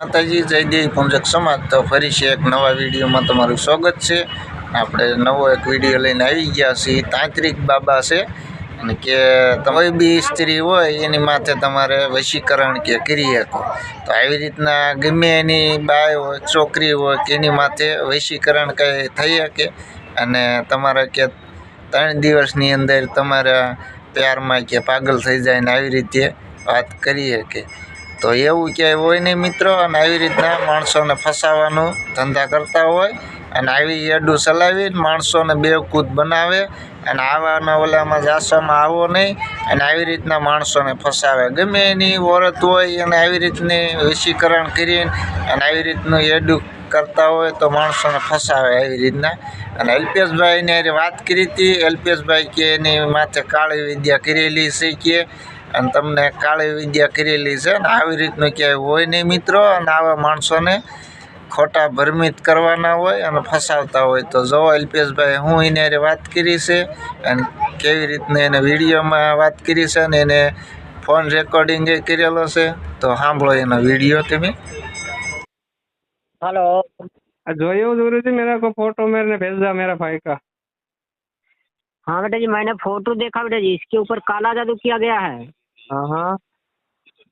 માતાજી જયદેવી પૂંજક સમાજ. તો ફરી છે એક નવા વિડીયોમાં તમારું સ્વાગત છે. આપણે નવો એક વીડિયો લઈને આવી ગયા છીએ. તાંત્રિક બાબા છે. અને કે કોઈ બી સ્ત્રી હોય, એની માથે તમારે વશીકરણ કે કરી. શકો તો આવી રીતના ગમે એની બાય હોય, છોકરી હોય, કે એની માથે વશીકરણ કંઈ થઈ શકે? અને તમારે કે ત્રણ દિવસની અંદર તમારા પ્યારમાં કે પાગલ થઈ જાય ને આવી રીતે વાત કરી શકે. તો એવું ક્યાંય હોય નહીં મિત્રો, અને આવી રીતના માણસોને ફસાવાનું ધંધા કરતા હોય, અને આવી એડું ચલાવીને માણસોને બેવકૂદ બનાવે, અને આવાના ઓલામાં જાસામાં આવો નહીં, અને આવી રીતના માણસોને ફસાવે. ગમે એની ઓરત હોય અને આવી રીતની વશીકરણ કરીને, અને આવી રીતનું એડું કરતા હોય તો માણસોને ફસાવે આવી રીતના. અને અલ્પેશભાઈને વાત કરી હતી, અલ્પેશભાઈ કે એની માથે કાળી વિદ્યા કરેલી છે કે અને તમને કાળી વિદ્યા કરેલી છે ને આવી રીતનું ક્યાંય હોય નહીં મિત્રો અને આવા માણસોને ખોટા ભરમિત કરવાના હોય અને ફસાવતા હોય તો જો અલ્પેશભાઈ હું એને હારે વાત કરી છે અને કેવી રીતના એને વિડીયોમાં વાત કરી છે ને એને ફોન રેકોર્ડિંગ એ કરેલો છે તો સાંભળો એનો વિડીયો તમે हेलो जो ये गुरु जी मेरा को फोटो मेरे ने भेजा मेरा भाई का हाँ बेटा जी मैंने फोटो देखा बेटा जी इसके ऊपर काला जादू किया गया है हाँ हाँ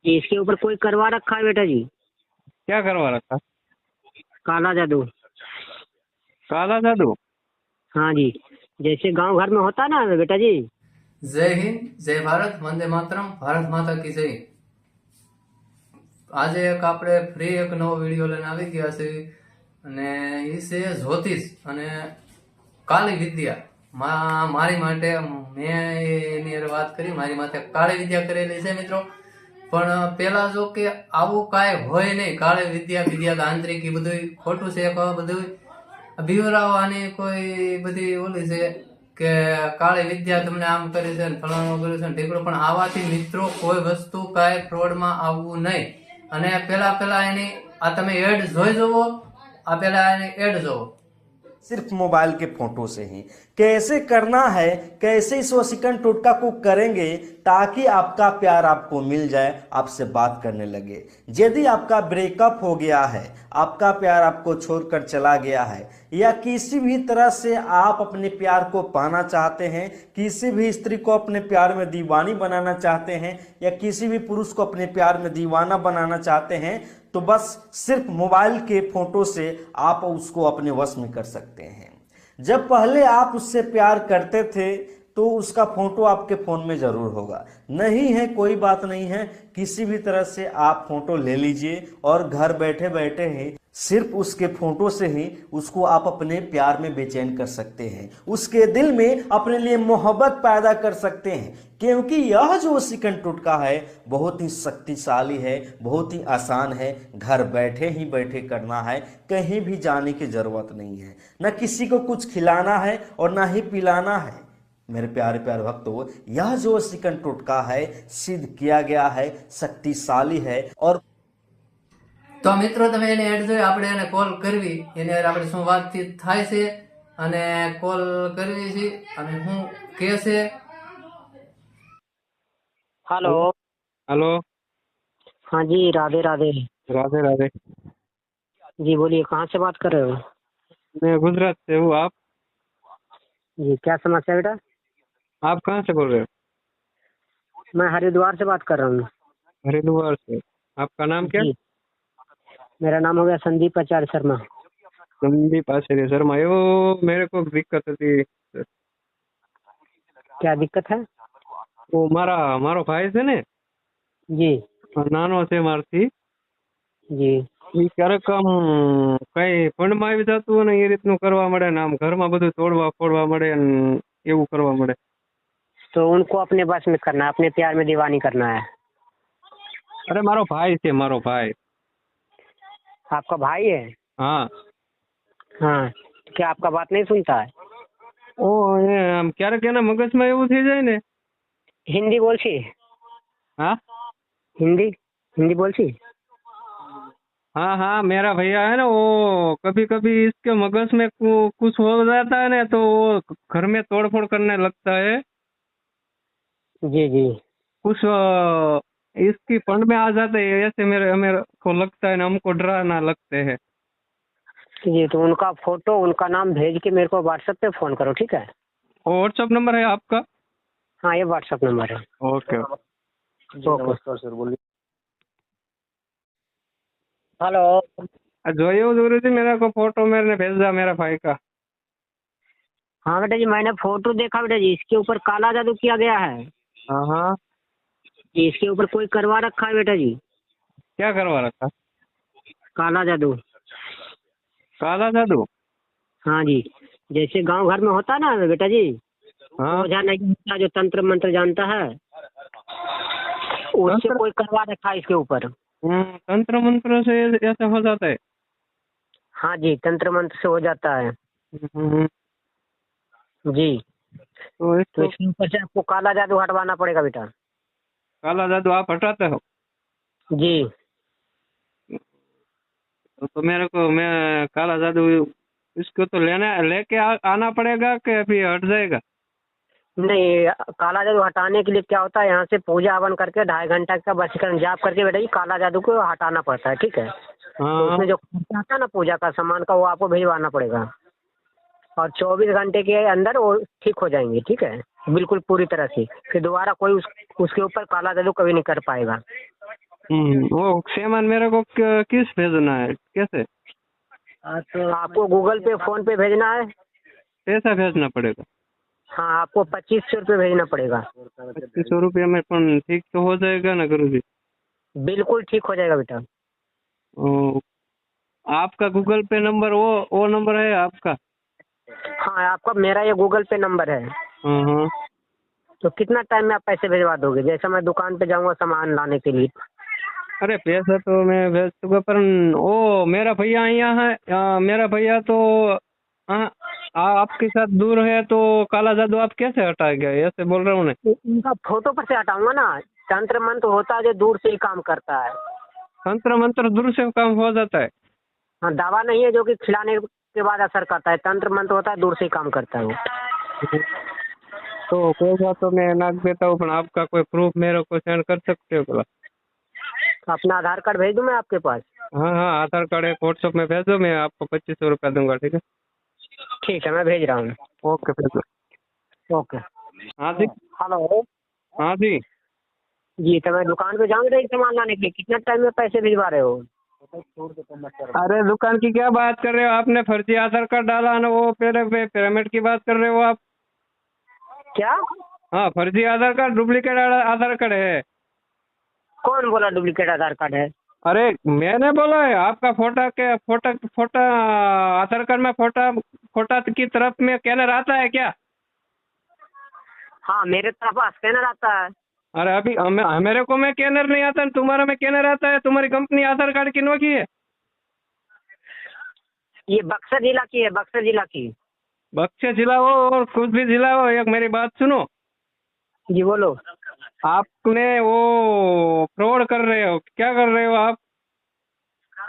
जी इसके ऊपर कोई करवा रखा है बेटा जी क्या करवा रखा काला जादू काला जादू हाँ हाँ जी जैसे गांव घर में होता है ना बेटा जी जय हिंद जय ભારત વંદે માતરમ ભારત માતા કી જય આજે એક આપણે ફ્રી એક નવો વિડીયો લઈને આવી ગયા છે અને એ છે જ્યોતિષ અને કાળી વિદ્યા મા- મારી માટે, મેં એની વાત કરી, મારી માથે કાળી વિદ્યા કરેલી છે મિત્રો. પણ પેલા જો કે આવું કાંઈ હોય નહીં, કાળી વિદ્યા વિદ્યા તાંત્રિક, એ બધું ખોટું છે બધું બીવરાવાની કોઈ બધી ઓલી છે કે કાળી વિદ્યા તમને આમ કરી છે ને ફલાણું કર્યું છે ને ઢીકડું પણ આવાથી મિત્રો કોઈ વસ્તુ કાંઈ ફ્રોડમાં આવવું નહીં. અને પેલા પેલા એની, આ તમે એડ જોઈ જુઓ આ પેલા એની એડ જોવો. सिर्फ़ मोबाइल के फ़ोटो से ही। कैसे करना है, कैसे इस वसीकरण टोटका को करेंगे ताकि आपका प्यार आपको मिल जाए, आपसे बात करने लगे। यदि आपका ब्रेकअप हो गया है आपका प्यार आपको छोड़कर चला गया है। या किसी भी तरह से आप अपने प्यार को पाना चाहते हैं, किसी भी स्त्री को अपने प्यार में दीवानी बनाना चाहते हैं, या किसी भी पुरुष को अपने प्यार में दीवाना बनाना चाहते हैं तो बस सिर्फ़ मोबाइल के फ़ोटो से आप उसको अपने वश में कर सकते हैं। जब पहले आप उससे प्यार करते थे तो उसका फ़ोटो आपके फ़ोन में ज़रूर होगा। नहीं है, कोई बात नहीं है। किसी भी तरह से आप फ़ोटो ले लीजिए और घर बैठे बैठे ही सिर्फ़ उसके फ़ोटो से ही उसको आप अपने प्यार में बेचैन कर सकते हैं। उसके दिल में अपने लिए मोहब्बत पैदा कर सकते हैं। क्योंकि यह जो सिकन टुटका है, बहुत ही शक्तिशाली है, बहुत ही आसान है। घर बैठे ही बैठे करना है, कहीं भी जाने की ज़रूरत नहीं है। न किसी को कुछ खिलाना है और ना ही पिलाना है। मेरे प्यारे प्यारे भक्तों यह जो सिकन टोटका है सिद्ध किया गया है शक्तिशाली है और તો મિત્રો તમે એને એડ જોઈ આપણે એને કોલ કરવી એને હારે આપણે શું વાતચીત થાય છે અને કોલ કરવી છે અને શું કે છે हेलो हेलो हाँ जी राधे राधे राधे राधे जी बोलिए कहाँ से बात कर रहे हो मैं गुजरात से हूँ आप जी क्या समस्या बेटा आप कहाँ से बोल रहे हो मैं हरिद्वार से बात कर रहा हूँ हरिद्वार से आपका नाम क्या जी मेरा नाम हो गया संदीप आचार्य शर्मा संदीप आचार्य शर्मा एवो मेरे को दिक्कत હતી क्या दिक्कत है ઓ મારા મારો ભાઈ છે ને जी નાનો છે મારથી जी એ ક્યારેક આમ કઈ ફંડમાં આવી જતું હોય ને એ રીતનું કરવા મળે ને આમ ઘરમાં બધું તોડવા ફોડવા મળે ને એવું કરવા મળે तो उनको अपने बस में करना है अपने प्यार में दीवानी करना है અરે મારો ભાઈ છે મારો ભાઈ आपका भाई है હા हाँ क्या आपका बात नहीं सुनता है ઓ એ આમ ક્યારેક એના મગજમાં એવું થઈ જાય ને हिंदी बोल सी हाँ हिंदी हिंदी बोल सी हाँ हाँ मेरा भैया है ना वो कभी कभी इसके मगज में कु- कुछ हो जाता है ना तो वो घर में तोड़ फोड़ करने लगता है जी जी। कुछ इसकी फंड में आ जाते हैं ऐसे मेरे मेरे को लगता है ना हमको डराना लगते हैं। जी तो उनका फ़ोटो उनका नाम भेज के मेरे को व्हाट्सएप पे फ़ोन करो ठीक है? और व्हाट्सअप नंबर है आपका? हाँ ये व्हाट्सएप नंबर है। ओके। नमस्कार सर बोलिए। हेलो। જોયું गुरु जी मेरे को फ़ोटो मैंने भेजा मेरा भाई का। हाँ बेटा जी मैंने फ़ोटो देखा बेटा जी इसके ऊपर काला जादू किया गया है। हाँ हाँ। इसके ऊपर कोई करवा रखा है बेटा जी? क्या करवा रखा काला जादू। काला जादू? हाँ जी। जैसे गाँव घर में होता है ना बेटा जी हाँ। ओझा नहीं होता जो तंत्र मंत्र जानता है उससे कोई करवा रखा है इसके ऊपर। हम्म, तंत्र मंत्र से ऐसा हो जाता है। हाँ जी तंत्र मंत्र से हो जाता है। हम्म, जी। तो। तो इसको इसके ऊपर से आपको काला जादू हटवाना पड़ेगा बेटा। काला जादू आप हटाते हो? जी। तो, तो मेरे को मैं काला जादू इसको तो लेना लेके आना पड़ेगा कि अभी हट जाएगा? नहीं काला जादू हटाने के लिए क्या होता है यहाँ से पूजा हवन करके ढाई घंटा का वशीकरण जाप करके बेटा जी काला जादू को हटाना पड़ता है ठीक है? तो हाँ उसमें जो खर्चा आता है ना पूजा का सामान का वो आपको भिजवाना पड़ेगा। और 24 घंटे के अंदर वो ठीक हो जाएँगे ठीक है? बिल्कुल पूरी तरह से। फिर दोबारा कोई उस, उसके ऊपर काला जादू कभी नहीं कर पाएगा। हम्म, वो सामान मेरे को किस भेजना है? कैसे? तो आपको गूगल पे फ़ोन पे भेजना है? पैसा भेजना पड़ेगा। हाँ आपको पच्चीस सौ रुपये भेजना पड़ेगा। पच्चीस सौ रुपया में ठीक तो हो जाएगा ना गुरु जी बिल्कुल ठीक हो जाएगा बेटा। आपका गूगल पे नंबर वो वो नंबर है आपका? हाँ आपका मेरा ये गूगल पे नंबर है। तो कितना टाइम में आप पैसे भिजवा दोगे? जैसे मैं दुकान पे जाऊँगा सामान लाने के लिए। अरे पैसा तो मैं भेज दूँगा पर ओ मेरा भैया यहाँ है। आ, मेरा भैया तो आ, आ, आपके साथ दूर है तो काला जादू आप कैसे हटाएँगे ऐसे बोल रहा हूँ उनका फ़ोटो पर से हटाऊँगा ना। तंत्र मंत्र होता है जो दूर से ही काम करता है। तंत्र मंत्र दूर से काम हो जाता है। हाँ दवा नहीं है जो कि खिलाने के बाद असर करता है। तंत्र मंत्र होता है दूर से काम करता है वो। तो पैसा तो मैं नाक देता हूँ आपका कोई प्रूफ मेरे को सेंड कर सकते हो बोला अपना आधार कार्ड भेज दूँ मैं आपके पास? हाँ हाँ आधार कार्ड एक व्हाट्सएप में भेजो मैं आपको पच्चीस सौ रुपया दूँगा ठीक है? ठीक है मैं भेज रहा हूँ। ओके भेजो। ओके। हाँ जी। हेलो। हाँ जी। जी तो मैं दुकान पे जाऊँगा एक सामान लाने के लिए। कितना टाइम में पैसे भिजवा रहे हो? अरे दुकान की क्या बात कर रहे हो? आपने फर्जी आधार कार्ड डाला ना वो पहले पिरामिड की बात कर रहे हो आप? क्या? हाँ फर्जी Aadhaar card duplicate Aadhaar card है। कौन बोला डुप्लीकेट आधार कार्ड है? अरे मैंने बोला है आपका फोटा के फोटा फोटा आधार कार्ड में फोटा फोटा की तरफ़ में कैनर आता है क्या? हाँ मेरे तरफ़ स्कैनर आता है। अरे अभी हमें मेरे को में कैनर नहीं आता तुम्हारा में कैनर आता है तुम्हारी कंपनी आधार कार्ड किनवा की है। ये बक्सर जिला की है बक्सर जिला की। बक्से जिला हो और कुछ भी जिला हो एक मेरी बात सुनो। जी बोलो। आपने वो फ्रॉड कर रहे हो क्या कर रहे हो आप?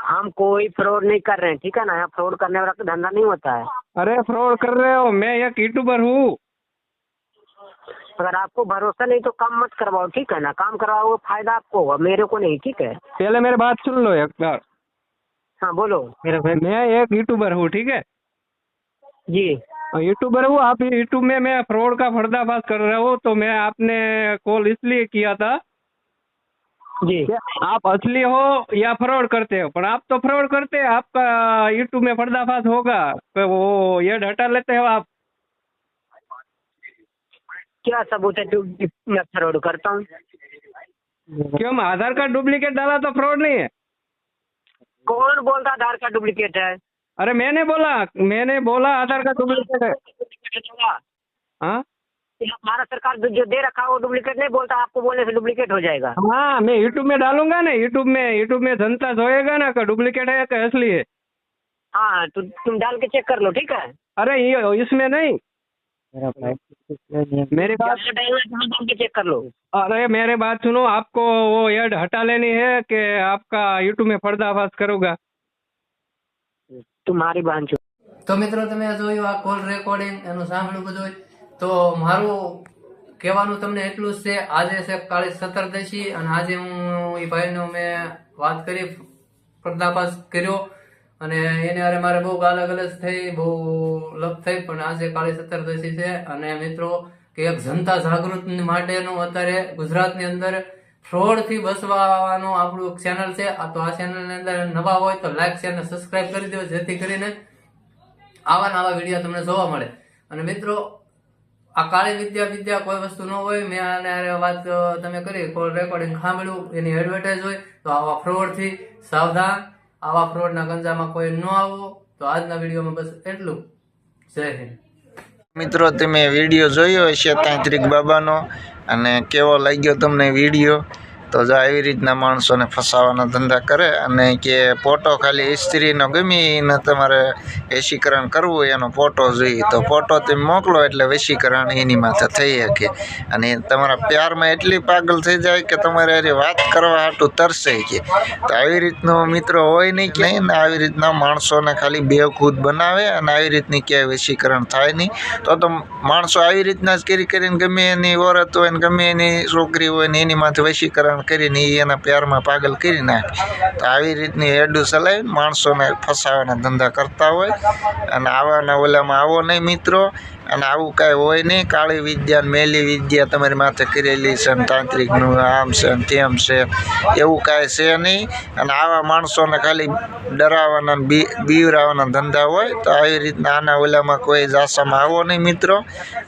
हम कोई फ्रॉड नहीं कर रहे हैं ठीक है ना? यहाँ फ्रॉड करने वाला तो धंधा नहीं होता है। अरे फ्रॉड कर रहे हो मैं एक यूट्यूबर हूँ। अगर आपको भरोसा नहीं तो काम मत करवाओ ठीक है ना? काम करवाओ फ़ायदा आपको होगा मेरे को नहीं ठीक है? पहले मेरी बात सुन लो एक बार। हाँ बोलो। मेरे भाई मैं एक यूट्यूबर हूँ ठीक है? जी। यूट्यूबर हूँ आप यूट्यूब में मैं फ्रॉड का पर्दाफाश कर रहा हूँ तो मैं आपने कॉल इसलिए किया था जी। आप असली हो या फ्रॉड करते हो पर आप तो फ्रॉड करते हैं आपका यूट्यूब में पर्दाफाश होगा तो वो ये हटा लेते हो आप। क्या सबूत है मैं फ्रॉड करता हूँ? क्यों आधार कार्ड डुप्लीकेट डाला तो फ्रॉड नहीं है? कौन बोलता आधार कार्ड डुप्लीकेट है? अरे मैंने बोला मैंने बोला आधार कार्ड डुप्लीकेट है हाँ। भारत सरकार जो दे रखा है वो डुप्लीकेट नहीं बोलता आपको बोलने से डुप्लीकेट हो जाएगा। हाँ मैं यूट्यूब में डालूँगा ना यूट्यूब में यूट्यूब में जनता जोएगा ना डुप्लीकेट है कि असली है। हाँ तो तुम डाल के चेक कर लो ठीक है? अरे ये इसमें नहीं। मेरी बात क्या डालना है, जहाँ डाल के चेक कर लो अरे मेरे बात सुनो आपको वो एड हटा लेनी है कि आपका यूट्यूब में पर्दाफाश करूंगा तुम्हारी बहन चो તો મિત્રો તમે જોયું આ કોલ રેકોર્ડિંગ એનું સાંભળ્યું બધું તો મારું કહેવાનું તમને એટલું જ છે આજે છે કાળી સત્તરદશી અને આજે હું એ ભાઈનો મેં વાત કરી પર્દાફાશ કર્યો અને એને હારે મારે બહુ ગાલા ગલસ થઈ, બહુ લપ થઈ, પણ આજે કાળી સત્તરદશી છે. અને મિત્રો, કે એક જનતા જાગૃત માટેનું અત્યારે ગુજરાતની અંદર ફ્રોડથી બસવાનું આપણું આપણું ચેનલ છે. આ તો આ ચેનલની અંદર નવા હોય તો લાઈક શેર અને સબસ્ક્રાઇબ કરી દો જેથી કરીને આવા નવા વીડિયો તમને જોવા મળે. અને મિત્રો, આ કાળી વિદ્યા વિદ્યા કોઈ વસ્તુ ન હોય, મેં આને વાત તમે કરી કોલ રેકોર્ડિંગ સાંભળ્યું, એની એડવર્ટાઇઝ હોય, તો આવા ફ્રોડથી સાવધાન આવા ફ્રોડના ગંજામાં કોઈ ન આવો, તો આજના વિડીયોમાં બસ એટલું. જય હિન્દ. મિત્રો, તમે વીડિયો જોયો હશે તાંત્રિક બાબાનો, અને કેવો લાગ્યો તમને વીડિયો? તો જો આવી રીતના માણસોને ફસાવાના ધંધા કરે અને કે ફોટો ખાલી ઇસ્ત્રીનો ગમીને તમારે વેશીકરણ કરવું એનો ફોટો જોઈએ. તો ફોટો તમે મોકલો એટલે વેશીકરણ એની માથે થઈ શકે. અને તમારા પ્યારમાં એટલી પાગલ થઈ જાય કે તમારે એની વાત કરવા હાટું તરસે કે. તો આવી રીતનો મિત્રો હોય નહીં કે નહીં આવી રીતના માણસોને ખાલી બેવકૂદ બનાવે અને આવી રીતની ક્યાંય વશીકરણ થાય નહીં. તો તો માણસો આવી રીતના જ કરી કરીને ગમે એની ઓરત હોય ને ગમે એની છોકરી હોય ને એની માથે વશીકરણ કરીને એ એના પ્યારમાં પાગલ કરી નાખે. તો આવી રીતની એડું ચલાવીને માણસોને ફસાવાના ધંધા કરતા હોય. અને આવાના ઓલામાં આવો નહીં મિત્રો. અને આવું કાંઈ હોય નહીં. કાળી વિદ્યા મેલી વિદ્યા તમારી માથે કરેલી છે ને તાંત્રિકનું આમ છે ને તેમ છે. એવું કાંઈ છે નહીં. અને આવા માણસોને ખાલી ડરાવવાના બી, બીવરાવાના ધંધા હોય તો આવી રીતના આના ઓલામાં કોઈ જાસામાં આવો નહીં મિત્રો.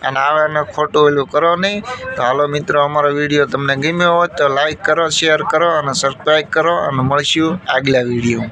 અને આવાને ખોટું ઓલું કરો નહીં. તો હાલો મિત્રો, અમારો વીડિયો તમને ગમ્યો હોય તો લાઈક કરો, શેર કરો અને સબસ્ક્રાઈબ કરો. અને મળશું આગલા વીડિયો.